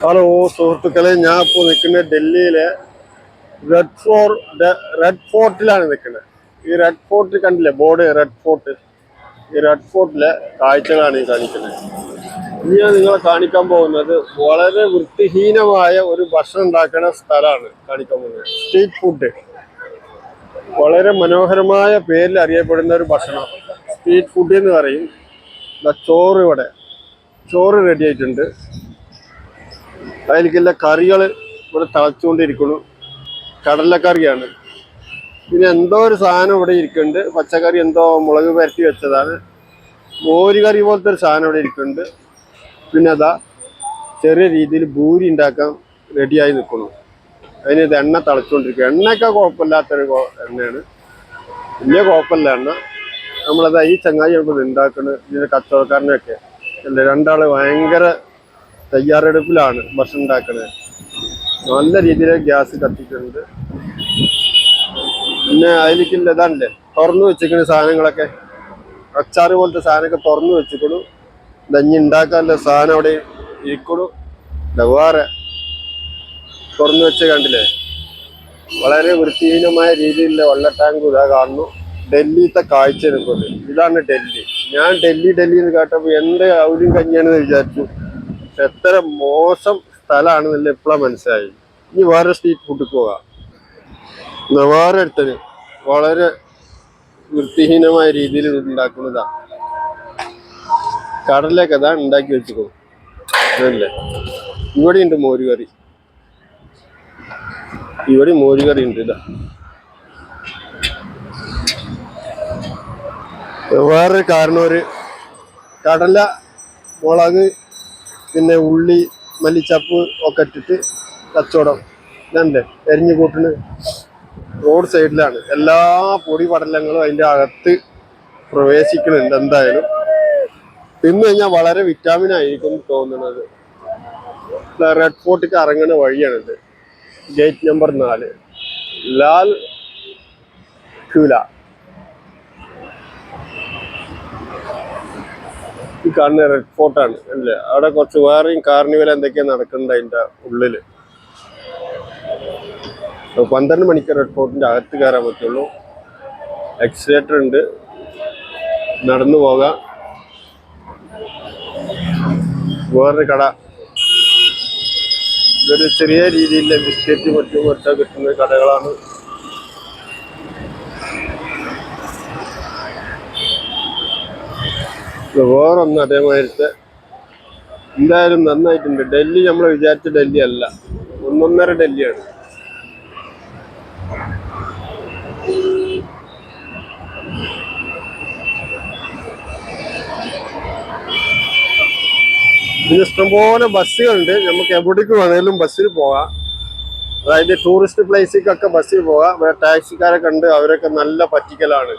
Hello സുഹൃത്തുക്കളെ ഞാൻ ഇപ്പോൾ നിൽക്കുന്നത് ഡൽഹിയിലെ റെഡ് ഫോർ റെഡ് ഫോർട്ടിലാണ് നിൽക്കുന്നത്. ഈ റെഡ് ഫോർട്ട് കണ്ടില്ലേ? ബോർഡ് റെഡ് ഫോർട്ട് ഈ റെഡ് ഫോർട്ടിലെ കാഴ്ചകളാണ് ഈ കാണിക്കുന്നത്. ഇനി ഞാൻ നിങ്ങളെ കാണിക്കാൻ പോകുന്നത് വളരെ വൃത്തിഹീനമായ ഒരു ഭക്ഷണം ഉണ്ടാക്കുന്ന സ്ഥലമാണ് കാണിക്കാൻ പോകുന്നത്. സ്ട്രീറ്റ് ഫുഡ് വളരെ മനോഹരമായ പേരിൽ അറിയപ്പെടുന്ന ഒരു ഭക്ഷണം. സ്ട്രീറ്റ് ഫുഡ് എന്ന് പറയും. ചോറ് ഇവിടെ. ചോറ് റെഡി ആയിട്ടുണ്ട്. അതിലേക്കുള്ള കറികൾ ഇവിടെ തിളച്ചുകൊണ്ടിരിക്കുന്നു. കടലക്കറിയാണ്. പിന്നെ എന്തോ ഒരു സാധനം ഇവിടെ ഇരിക്കുന്നുണ്ട്. പച്ചക്കറി എന്തോ മുളക് പരത്തി വെച്ചതാണ്. മോരുകറി പോലത്തെ ഒരു സാധനം ഇവിടെ ഇരിക്കുന്നുണ്ട്. പിന്നെ അതാ ചെറിയ രീതിയിൽ ഭൂരി ഉണ്ടാക്കാൻ റെഡിയായി നിൽക്കുന്നു. അതിന് ഇത് എണ്ണ തിളച്ചുകൊണ്ടിരിക്കുക എണ്ണയൊക്കെ കുഴപ്പമില്ലാത്തൊരു എണ്ണയാണ്. വലിയ കുഴപ്പമില്ല എണ്ണ. നമ്മളത് ഈ ചങ്ങായി ഉണ്ടാക്കുന്നത് ഇതിന്റെ കച്ചവടക്കാരനെയൊക്കെ. അല്ലേ? രണ്ടാൾ ഭയങ്കര തയ്യാറെടുപ്പിലാണ് ഭക്ഷണം ഉണ്ടാക്കുന്നത് നല്ല രീതിയിൽ ഗ്യാസ് കത്തിക്കുന്നുണ്ട് പിന്നെ അതിലേക്കുള്ള ഇതാണല്ലേ തുറന്നു വെച്ചിരിക്കുന്ന സാധനങ്ങളൊക്കെ. അച്ചാർ പോലത്തെ സാധനമൊക്കെ തുറന്നു വെച്ചിക്കണു ദഞ്ഞി ഉണ്ടാക്കാനുള്ള സാധനം അവിടെ ഇരിക്കണു. വേറെ തുറന്നു വെച്ച് കണ്ടില്ലേ? വളരെ വൃത്തിഹീനമായ രീതിയിലുള്ള വെള്ള ടാങ്ക് ഇതാ കാണുന്നു. ഡൽഹിത്തെ കാഴ്ച എടുക്കുന്നത് ഇതാണ് ഡൽഹി. ഞാൻ ഡൽഹി ഡൽഹി എന്ന് കേട്ടപ്പോൾ എന്ത് ഔലും കഞ്ഞിയാണെന്ന് വിചാരിച്ചു. എത്ര മോശം സ്ഥലമാണെന്നല്ല ഇപ്പോഴാണ് മനസ്സിലായി. ഇനി വേറെ സ്ട്രീറ്റ് ഫുഡ് പോകാം. വേറെ അടുത്തത് വളരെ വൃത്തിഹീനമായ രീതിയിൽ ഉണ്ടാക്കുന്നതാ. കടലൊക്കെ അതാ ഉണ്ടാക്കി വെച്ചിക്കോ അതല്ലേ ഇവിടെ ഉണ്ട് മോര് കറി. ഇവിടെ മോരുകറി ഉണ്ട് ഇതാ. വേറൊരു കാരണം ഒരു കടല മുളക് പിന്നെ ഉള്ളി മല്ലിച്ചപ്പ് ഒക്കെ ഇട്ടിട്ട് കച്ചവടം. ഇതല്ലേ എരിഞ്ഞു കൂട്ടിന് റോഡ് സൈഡിലാണ്. എല്ലാ പൊടി പടലങ്ങളും അതിന്റെ അകത്ത് പ്രവേശിക്കുന്നുണ്ട് എന്തായാലും. തിന്നു കഴിഞ്ഞാൽ വളരെ വിറ്റാമിൻ ആയിരിക്കും തോന്നുന്നത്. റെഡ് ഫോർട്ടിക്ക് ഇറങ്ങുന്ന വഴിയാണിത് ഗേറ്റ് നമ്പർ നാല്. ലാൽ ക്യൂല. ഈ കാണുന്ന റെഡ് ഫോർട്ടാണ് അല്ലേ? അവിടെ കുറച്ച് വേറെയും കാർണിവൽ എന്തൊക്കെയാ നടക്കുന്നുണ്ട് അതിന്റെ ഉള്ളിൽ. പന്ത്രണ്ട് മണിക്ക് റെഡ് ഫോർട്ടിന്റെ അകത്ത് കയറാൻ പറ്റുള്ളൂ. എക്സിലേറ്റർ ഉണ്ട്. നടന്നു പോകാം. വേറൊരു കട. ഇതൊരു ചെറിയ രീതിയിലെ ബിസ്ക്കറ്റ് മറ്റും മറ്റോ കിട്ടുന്ന കടകളാണ്. വേറൊന്ന് അതേമാതിരത്തെ എന്തായാലും നന്നായിട്ടുണ്ട്. ഡൽഹി നമ്മൾ വിചാരിച്ച ഡൽഹി അല്ല. ഒന്നൊന്നര ഡൽഹിയാണ്. പിന്നെ ഇഷ്ടംപോലെ ബസ്സുകളുണ്ട്. നമുക്ക് എവിടേക്ക് വേണേലും ബസ്സിൽ പോകാം. അതായത് ടൂറിസ്റ്റ് പ്ലേസിലേക്കൊക്കെ ബസ്സിൽ പോകാം. വേറെ ടാക്സിക്കാരെ കണ്ട് അവരൊക്കെ നല്ല പറ്റിക്കലാണ്.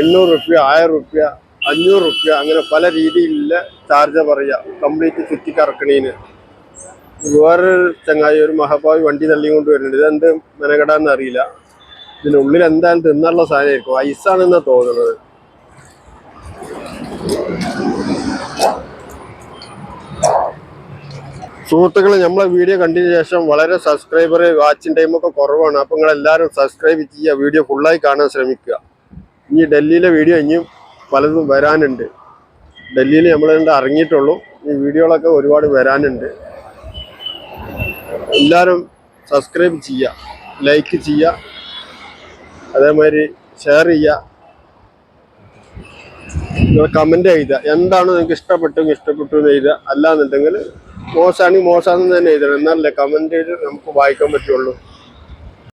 എണ്ണൂറ് റുപ്യ ആയിരം റുപ്യ അഞ്ഞൂറ് റുപ്യ അങ്ങനെ പല രീതിയിലുള്ള ചാർജ് പറയുക. കംപ്ലീറ്റ് ചുറ്റിക്കറക്കണീന് വേറൊരു ചങ്ങായി ഒരു മഹാഭാവി വണ്ടി തള്ളിയും കൊണ്ട് വരുന്നുണ്ട്. ഇതെന്ത് മെനകടാന്ന് അറിയില്ല. ഇതിനുള്ളിൽ എന്തായാലും തിന്നാനുള്ള സാധനമായിരിക്കും. ഐസാണെന്നാണ് തോന്നുന്നത്. സുഹൃത്തുക്കളെ നമ്മളെ വീഡിയോ കണ്ടതിന് ശേഷം വളരെ സബ്സ്ക്രൈബർ വാച്ചിങ് ടൈം ഒക്കെ കുറവാണ്. അപ്പോൾ നിങ്ങൾ എല്ലാവരും സബ്സ്ക്രൈബ് ചെയ്യുക. വീഡിയോ ഫുള്ളായി കാണാൻ ശ്രമിക്കുക. ഇനി ഡൽഹിയിലെ വീഡിയോ ഇനിയും പലതും വരാനുണ്ട്. ഡൽഹിയിൽ നമ്മൾ കണ്ട് ഇറങ്ങിയിട്ടുള്ളൂ ഈ വീഡിയോകളൊക്കെ ഒരുപാട് വരാനുണ്ട്. എല്ലാവരും സബ്സ്ക്രൈബ് ചെയ്യുക ലൈക്ക് ചെയ്യുക അതേമാതിരി ഷെയർ ചെയ്യുക നിങ്ങൾ കമന്റ് എഴുതുക. എന്താണ് നിങ്ങൾക്ക് ഇഷ്ടപ്പെട്ടെങ്കിൽ ഇഷ്ടപ്പെട്ടു എന്ന് എഴുതുക. അല്ലാന്നുണ്ടെങ്കിൽ മോശമാണെങ്കിൽ മോശമാണെന്ന് തന്നെ എഴുതണം. എന്നാലല്ലേ കമന്റ് ചെയ്ത് നമുക്ക് വായിക്കാൻ പറ്റുള്ളൂ.